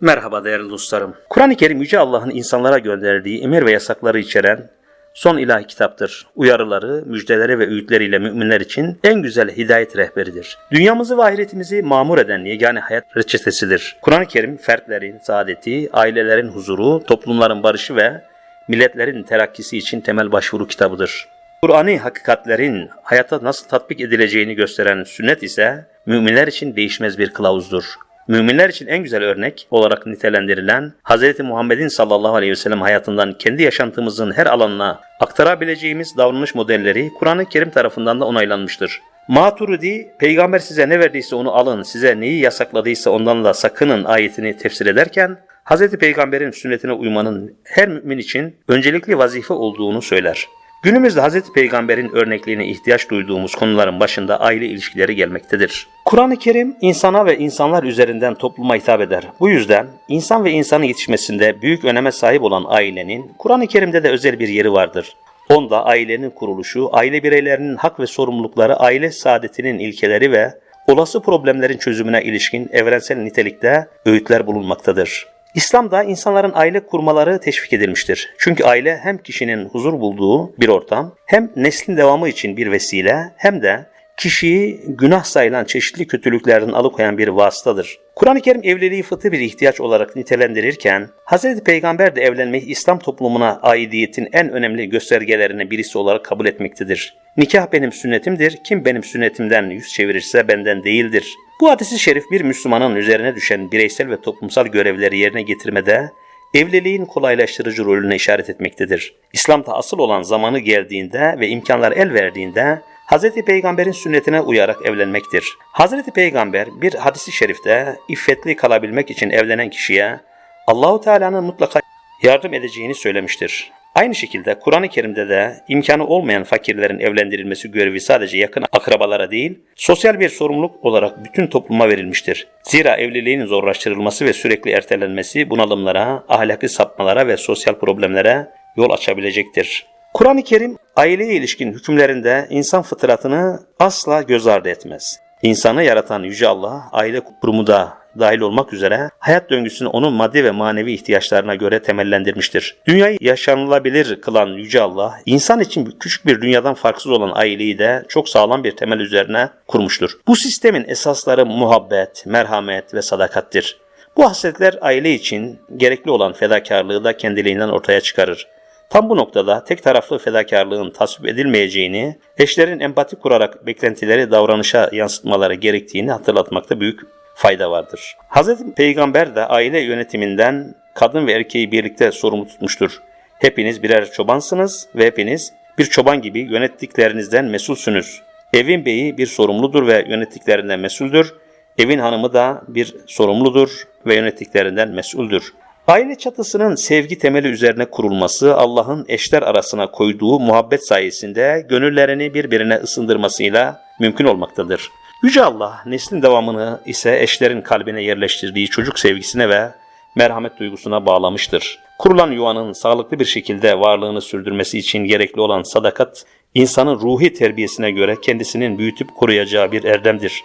Merhaba değerli dostlarım. Kur'an-ı Kerim Yüce Allah'ın insanlara gönderdiği emir ve yasakları içeren son ilahi kitaptır. Uyarıları, müjdeleri ve öğütleriyle müminler için en güzel hidayet rehberidir. Dünyamızı ve ahiretimizi mamur eden yegane hayat reçetesidir. Kur'an-ı Kerim fertlerin saadeti, ailelerin huzuru, toplumların barışı ve milletlerin terakkisi için temel başvuru kitabıdır. Kur'an'ı hakikatlerin hayata nasıl tatbik edileceğini gösteren sünnet ise müminler için değişmez bir kılavuzdur. Müminler için en güzel örnek olarak nitelendirilen Hz. Muhammed'in sallallahu aleyhi ve sellem hayatından kendi yaşantımızın her alanına aktarabileceğimiz davranış modelleri Kur'an-ı Kerim tarafından da onaylanmıştır. Maturidi, peygamber size ne verdiyse onu alın, size neyi yasakladıysa ondan da sakının ayetini tefsir ederken, Hz. Peygamber'in sünnetine uymanın her mümin için öncelikli vazife olduğunu söyler. Günümüzde Hz. Peygamber'in örnekliğine ihtiyaç duyduğumuz konuların başında aile ilişkileri gelmektedir. Kur'an-ı Kerim insana ve insanlar üzerinden topluma hitap eder. Bu yüzden insan ve insanın yetişmesinde büyük öneme sahip olan ailenin Kur'an-ı Kerim'de de özel bir yeri vardır. Onda ailenin kuruluşu, aile bireylerinin hak ve sorumlulukları, aile saadetinin ilkeleri ve olası problemlerin çözümüne ilişkin evrensel nitelikte öğütler bulunmaktadır. İslam'da insanların aile kurmaları teşvik edilmiştir. Çünkü aile hem kişinin huzur bulduğu bir ortam, hem neslin devamı için bir vesile, hem de kişiyi günah sayılan çeşitli kötülüklerden alıkoyan bir vasıtadır. Kur'an-ı Kerim evliliği fıtı bir ihtiyaç olarak nitelendirirken, Hz. Peygamber de evlenmeyi İslam toplumuna aidiyetin en önemli göstergelerine birisi olarak kabul etmektedir. Nikah benim sünnetimdir, kim benim sünnetimden yüz çevirirse benden değildir. Bu hadisi şerif bir Müslümanın üzerine düşen bireysel ve toplumsal görevleri yerine getirmede evliliğin kolaylaştırıcı rolüne işaret etmektedir. İslam'da asıl olan zamanı geldiğinde ve imkanlar el verdiğinde Hz. Peygamber'in sünnetine uyarak evlenmektir. Hz. Peygamber bir hadisi şerifte iffetli kalabilmek için evlenen kişiye Allahu Teala'nın mutlaka yardım edeceğini söylemiştir. Aynı şekilde Kur'an-ı Kerim'de de imkanı olmayan fakirlerin evlendirilmesi görevi sadece yakın akrabalara değil, sosyal bir sorumluluk olarak bütün topluma verilmiştir. Zira evliliğin zorlaştırılması ve sürekli ertelenmesi bunalımlara, ahlaki sapmalara ve sosyal problemlere yol açabilecektir. Kur'an-ı Kerim aileye ilişkin hükümlerinde insan fıtratını asla göz ardı etmez. İnsanı yaratan Yüce Allah aile kurumu da dahil olmak üzere hayat döngüsünü onun maddi ve manevi ihtiyaçlarına göre temellendirmiştir. Dünyayı yaşanılabilir kılan Yüce Allah, insan için küçük bir dünyadan farksız olan aileyi de çok sağlam bir temel üzerine kurmuştur. Bu sistemin esasları muhabbet, merhamet ve sadakattir. Bu hasletler aile için gerekli olan fedakarlığı da kendiliğinden ortaya çıkarır. Tam bu noktada tek taraflı fedakarlığın tasvip edilmeyeceğini, eşlerin empati kurarak beklentileri davranışa yansıtmaları gerektiğini hatırlatmakta büyük fayda vardır. Hz. Peygamber de aile yönetiminden kadın ve erkeği birlikte sorumlu tutmuştur. Hepiniz birer çobansınız ve hepiniz bir çoban gibi yönettiklerinizden mesulsünüz. Evin beyi bir sorumludur ve yönettiklerinden mesuldür. Evin hanımı da bir sorumludur ve yönettiklerinden mesuldür. Aile çatısının sevgi temeli üzerine kurulması Allah'ın eşler arasına koyduğu muhabbet sayesinde gönüllerini birbirine ısındırmasıyla mümkün olmaktadır. Yüce Allah neslin devamını ise eşlerin kalbine yerleştirdiği çocuk sevgisine ve merhamet duygusuna bağlamıştır. Kurulan yuvanın sağlıklı bir şekilde varlığını sürdürmesi için gerekli olan sadakat, insanın ruhi terbiyesine göre kendisinin büyütüp koruyacağı bir erdemdir.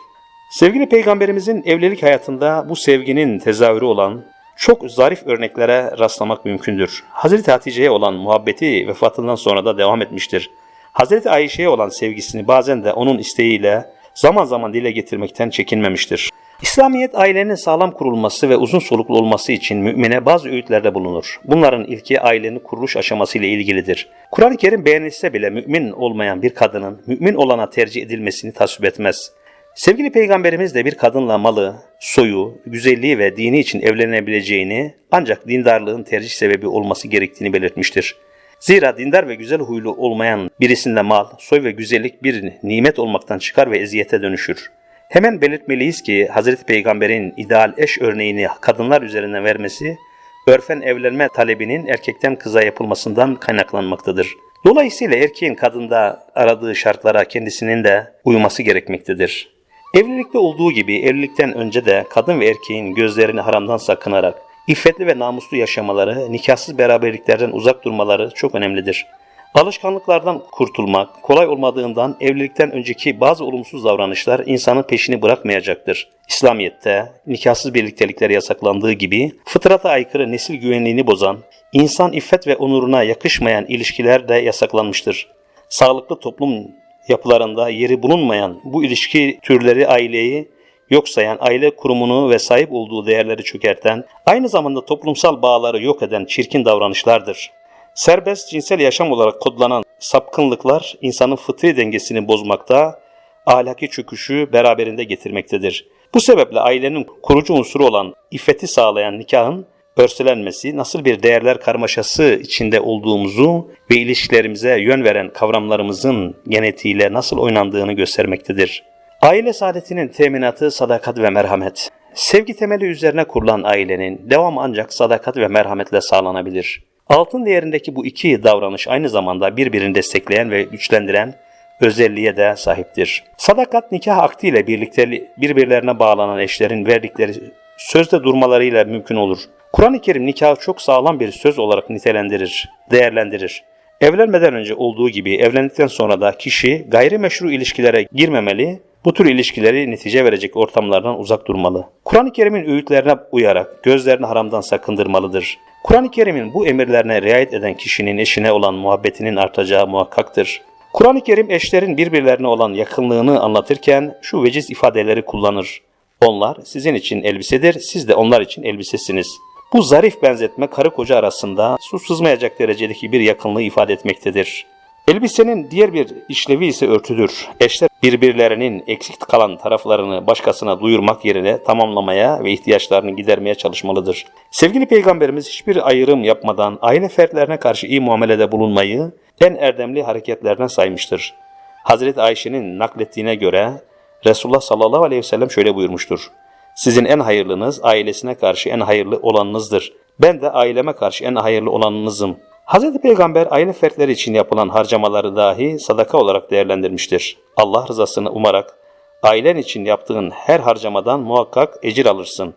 Sevgili Peygamberimizin evlilik hayatında bu sevginin tezahürü olan çok zarif örneklere rastlamak mümkündür. Hazreti Hatice'ye olan muhabbeti vefatından sonra da devam etmiştir. Hazreti Ayşe'ye olan sevgisini bazen de onun isteğiyle zaman zaman dile getirmekten çekinmemiştir. İslamiyet ailenin sağlam kurulması ve uzun soluklu olması için mümine bazı öğütlerde bulunur. Bunların ilki ailenin kuruluş aşaması ile ilgilidir. Kur'an-ı Kerim beğenilse bile mümin olmayan bir kadının mümin olana tercih edilmesini tasvip etmez. Sevgili Peygamberimiz de bir kadınla malı, soyu, güzelliği ve dini için evlenebileceğini ancak dindarlığın tercih sebebi olması gerektiğini belirtmiştir. Zira dindar ve güzel huylu olmayan birisinde mal, soy ve güzellik bir nimet olmaktan çıkar ve eziyete dönüşür. Hemen belirtmeliyiz ki Hz. Peygamber'in ideal eş örneğini kadınlar üzerinden vermesi, örfen evlenme talebinin erkekten kıza yapılmasından kaynaklanmaktadır. Dolayısıyla erkeğin kadında aradığı şartlara kendisinin de uyması gerekmektedir. Evlilikte olduğu gibi evlilikten önce de kadın ve erkeğin gözlerini haramdan sakınarak iffetli ve namuslu yaşamaları, nikahsız beraberliklerden uzak durmaları çok önemlidir. Alışkanlıklardan kurtulmak kolay olmadığından evlilikten önceki bazı olumsuz davranışlar insanın peşini bırakmayacaktır. İslamiyet'te nikahsız birliktelikler yasaklandığı gibi fıtrata aykırı nesil güvenliğini bozan, insan iffet ve onuruna yakışmayan ilişkiler de yasaklanmıştır. Sağlıklı toplum yapılarında yeri bulunmayan bu ilişki türleri aileyi yok sayan, aile kurumunu ve sahip olduğu değerleri çökerten, aynı zamanda toplumsal bağları yok eden çirkin davranışlardır. Serbest cinsel yaşam olarak kodlanan sapkınlıklar insanın fıtri dengesini bozmakta, ahlaki çöküşü beraberinde getirmektedir. Bu sebeple ailenin kurucu unsuru olan iffeti sağlayan nikahın örselenmesi nasıl bir değerler karmaşası içinde olduğumuzu ve ilişkilerimize yön veren kavramlarımızın genetiğiyle nasıl oynandığını göstermektedir. Aile saadetinin teminatı sadakat ve merhamet. Sevgi temeli üzerine kurulan ailenin devamı ancak sadakat ve merhametle sağlanabilir. Altın değerindeki bu iki davranış aynı zamanda birbirini destekleyen ve güçlendiren özelliğe de sahiptir. Sadakat nikah aktiyle birlikte birbirlerine bağlanan eşlerin verdikleri sözde durmalarıyla mümkün olur. Kur'an-ı Kerim nikahı çok sağlam bir söz olarak nitelendirir, değerlendirir. Evlenmeden önce olduğu gibi evlendikten sonra da kişi gayrimeşru ilişkilere girmemeli, bu tür ilişkileri netice verecek ortamlardan uzak durmalı. Kur'an-ı Kerim'in öğütlerine uyarak gözlerini haramdan sakındırmalıdır. Kur'an-ı Kerim'in bu emirlerine riayet eden kişinin eşine olan muhabbetinin artacağı muhakkaktır. Kur'an-ı Kerim eşlerin birbirlerine olan yakınlığını anlatırken şu veciz ifadeleri kullanır. Onlar sizin için elbisedir, siz de onlar için elbisesiniz. Bu zarif benzetme karı koca arasında su sızmayacak derecedeki bir yakınlığı ifade etmektedir. Elbisenin diğer bir işlevi ise örtüdür. Eşler birbirlerinin eksik kalan taraflarını başkasına duyurmak yerine tamamlamaya ve ihtiyaçlarını gidermeye çalışmalıdır. Sevgili Peygamberimiz hiçbir ayrım yapmadan aile fertlerine karşı iyi muamelede bulunmayı en erdemli hareketlerden saymıştır. Hazreti Ayşe'nin naklettiğine göre Resulullah sallallahu aleyhi ve sellem şöyle buyurmuştur. Sizin en hayırlınız ailesine karşı en hayırlı olanınızdır. Ben de aileme karşı en hayırlı olanınızım. Hz. Peygamber aile fertleri için yapılan harcamaları dahi sadaka olarak değerlendirmiştir. Allah rızasını umarak ailen için yaptığın her harcamadan muhakkak ecir alırsın.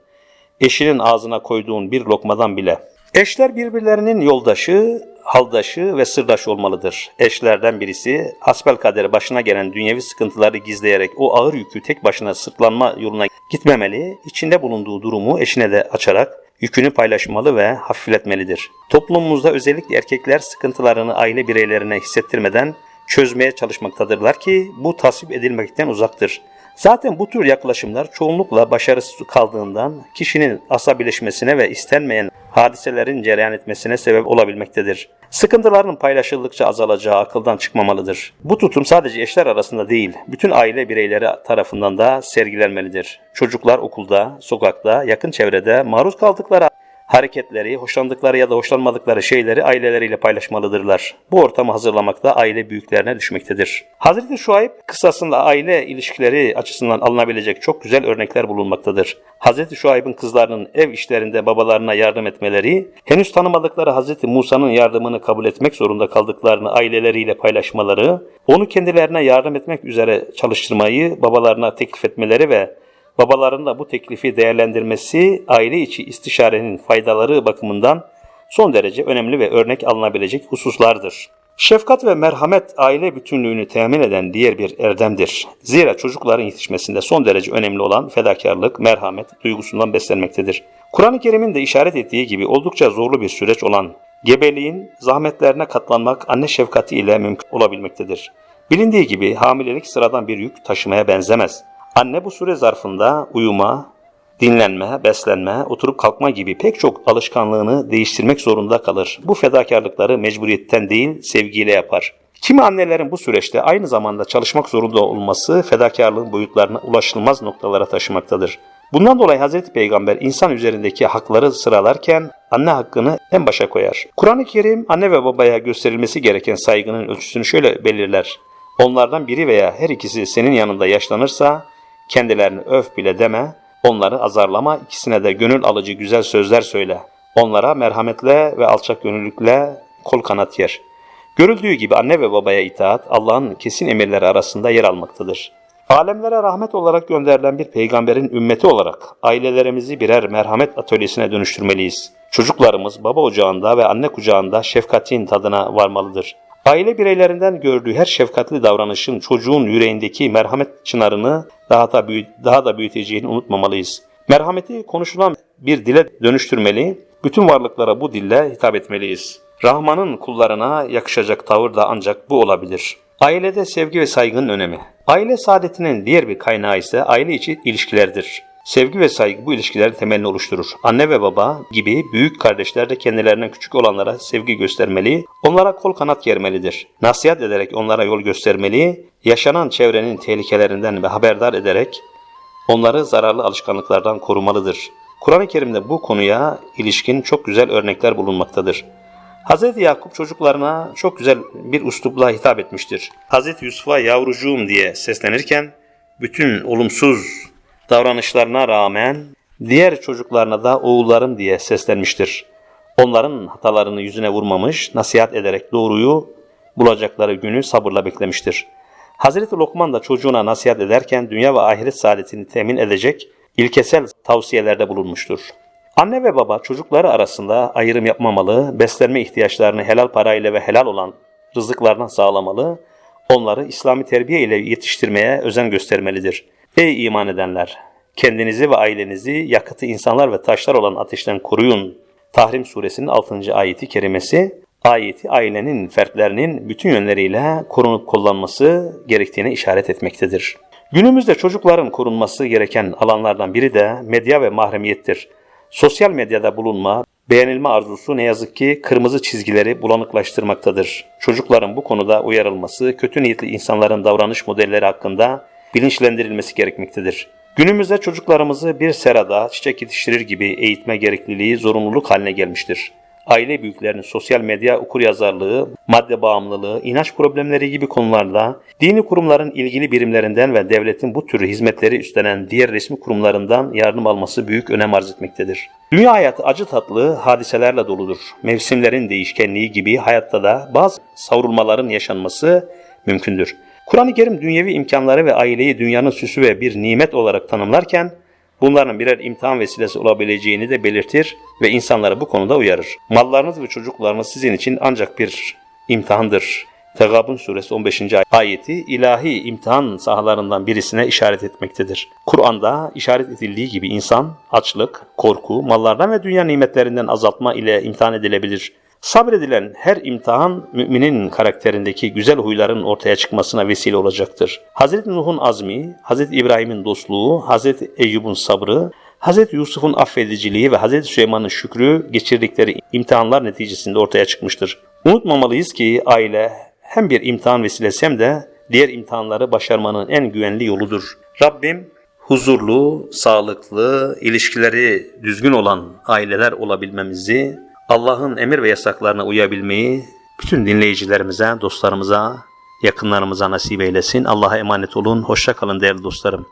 Eşinin ağzına koyduğun bir lokmadan bile. Eşler birbirlerinin yoldaşı, haldaşı ve sırdaşı olmalıdır. Eşlerden birisi hasbelkader başına gelen dünyevi sıkıntıları gizleyerek o ağır yükü tek başına sırtlanma yoluna gitmemeli, içinde bulunduğu durumu eşine de açarak yükünü paylaşmalı ve hafifletmelidir. Toplumumuzda özellikle erkekler sıkıntılarını aile bireylerine hissettirmeden çözmeye çalışmaktadırlar ki bu tasvip edilmekten uzaktır. Zaten bu tür yaklaşımlar çoğunlukla başarısız kaldığından kişinin asabileşmesine ve istenmeyen hadiselerin cereyan etmesine sebep olabilmektedir. Sıkıntıların paylaşıldıkça azalacağı akıldan çıkmamalıdır. Bu tutum sadece eşler arasında değil, bütün aile bireyleri tarafından da sergilenmelidir. Çocuklar okulda, sokakta, yakın çevrede maruz kaldıkları hareketleri, hoşlandıkları ya da hoşlanmadıkları şeyleri aileleriyle paylaşmalıdırlar. Bu ortamı hazırlamakta aile büyüklerine düşmektedir. Hazreti Şuayb kıssasında aile ilişkileri açısından alınabilecek çok güzel örnekler bulunmaktadır. Hazreti Şuayb'ın kızlarının ev işlerinde babalarına yardım etmeleri, henüz tanımadıkları Hazreti Musa'nın yardımını kabul etmek zorunda kaldıklarını aileleriyle paylaşmaları, onu kendilerine yardım etmek üzere çalıştırmayı babalarına teklif etmeleri ve babaların da bu teklifi değerlendirmesi aile içi istişarenin faydaları bakımından son derece önemli ve örnek alınabilecek hususlardır. Şefkat ve merhamet aile bütünlüğünü temin eden diğer bir erdemdir. Zira çocukların yetişmesinde son derece önemli olan fedakarlık, merhamet duygusundan beslenmektedir. Kur'an-ı Kerim'in de işaret ettiği gibi oldukça zorlu bir süreç olan gebeliğin zahmetlerine katlanmak anne şefkati ile mümkün olabilmektedir. Bilindiği gibi hamilelik sıradan bir yük taşımaya benzemez. Anne bu süre zarfında uyuma, dinlenme, beslenme, oturup kalkma gibi pek çok alışkanlığını değiştirmek zorunda kalır. Bu fedakarlıkları mecburiyetten değil, sevgiyle yapar. Kimi annelerin bu süreçte aynı zamanda çalışmak zorunda olması fedakarlığın boyutlarına ulaşılmaz noktalara taşımaktadır. Bundan dolayı Hz. Peygamber insan üzerindeki hakları sıralarken anne hakkını en başa koyar. Kur'an-ı Kerim anne ve babaya gösterilmesi gereken saygının ölçüsünü şöyle belirler. Onlardan biri veya her ikisi senin yanında yaşlanırsa kendilerini öf bile deme, onları azarlama, ikisine de gönül alıcı güzel sözler söyle. Onlara merhametle ve alçak gönüllükle kol kanat yer. Görüldüğü gibi anne ve babaya itaat Allah'ın kesin emirleri arasında yer almaktadır. Alemlere rahmet olarak gönderilen bir peygamberin ümmeti olarak ailelerimizi birer merhamet atölyesine dönüştürmeliyiz. Çocuklarımız baba ocağında ve anne kucağında şefkatin tadına varmalıdır. Aile bireylerinden gördüğü her şefkatli davranışın çocuğun yüreğindeki merhamet çınarını daha da, büyü- daha da büyüteceğini unutmamalıyız. Merhameti konuşulan bir dile dönüştürmeli, bütün varlıklara bu dille hitap etmeliyiz. Rahman'ın kullarına yakışacak tavır da ancak bu olabilir. Ailede sevgi ve saygının önemi. Aile saadetinin diğer bir kaynağı ise aile içi ilişkilerdir. Sevgi ve saygı bu ilişkilerin temelini oluşturur. Anne ve baba gibi büyük kardeşler de kendilerinden küçük olanlara sevgi göstermeli, onlara kol kanat germelidir. Nasihat ederek onlara yol göstermeli, yaşanan çevrenin tehlikelerinden ve haberdar ederek onları zararlı alışkanlıklardan korumalıdır. Kur'an-ı Kerim'de bu konuya ilişkin çok güzel örnekler bulunmaktadır. Hz. Yakup çocuklarına çok güzel bir üslupla hitap etmiştir. Hz. Yusuf'a yavrucuğum diye seslenirken bütün olumsuz davranışlarına rağmen diğer çocuklarına da oğullarım diye seslenmiştir. Onların hatalarını yüzüne vurmamış, nasihat ederek doğruyu bulacakları günü sabırla beklemiştir. Hazreti Lokman da çocuğuna nasihat ederken dünya ve ahiret saadetini temin edecek ilkesel tavsiyelerde bulunmuştur. Anne ve baba çocukları arasında ayrım yapmamalı, beslenme ihtiyaçlarını helal parayla ve helal olan rızıklardan sağlamalı, onları İslami terbiye ile yetiştirmeye özen göstermelidir. Ey iman edenler! Kendinizi ve ailenizi yakıtı insanlar ve taşlar olan ateşten koruyun. Tahrim suresinin 6. ayeti kerimesi, ayeti ailenin fertlerinin bütün yönleriyle korunup kullanması gerektiğine işaret etmektedir. Günümüzde çocukların korunması gereken alanlardan biri de medya ve mahremiyettir. Sosyal medyada bulunma, beğenilme arzusu ne yazık ki kırmızı çizgileri bulanıklaştırmaktadır. Çocukların bu konuda uyarılması, kötü niyetli insanların davranış modelleri hakkında bilinçlendirilmesi gerekmektedir. Günümüzde çocuklarımızı bir serada çiçek yetiştirir gibi eğitme gerekliliği zorunluluk haline gelmiştir. Aile büyüklerinin sosyal medya okuryazarlığı, madde bağımlılığı, inanç problemleri gibi konularda dini kurumların ilgili birimlerinden ve devletin bu tür hizmetleri üstlenen diğer resmi kurumlarından yardım alması büyük önem arz etmektedir. Dünya hayatı acı tatlı hadiselerle doludur. Mevsimlerin değişkenliği gibi hayatta da bazı savrulmaların yaşanması mümkündür. Kur'an-ı Kerim dünyevi imkanları ve aileyi dünyanın süsü ve bir nimet olarak tanımlarken bunların birer imtihan vesilesi olabileceğini de belirtir ve insanları bu konuda uyarır. Mallarınız ve çocuklarınız sizin için ancak bir imtihandır. Tegabun suresi 15. ayeti ilahi imtihan sahalarından birisine işaret etmektedir. Kur'an'da işaret edildiği gibi insan açlık, korku, mallardan ve dünya nimetlerinden azaltma ile imtihan edilebilir. Sabredilen her imtihan müminin karakterindeki güzel huyların ortaya çıkmasına vesile olacaktır. Hz. Nuh'un azmi, Hz. İbrahim'in dostluğu, Hz. Eyyub'un sabrı, Hz. Yusuf'un affediciliği ve Hz. Süleyman'ın şükrü geçirdikleri imtihanlar neticesinde ortaya çıkmıştır. Unutmamalıyız ki aile hem bir imtihan vesilesi hem de diğer imtihanları başarmanın en güvenli yoludur. Rabbim huzurlu, sağlıklı, ilişkileri düzgün olan aileler olabilmemizi, Allah'ın emir ve yasaklarına uyabilmeyi bütün dinleyicilerimize, dostlarımıza, yakınlarımıza nasip eylesin. Allah'a emanet olun. Hoşça kalın değerli dostlarım.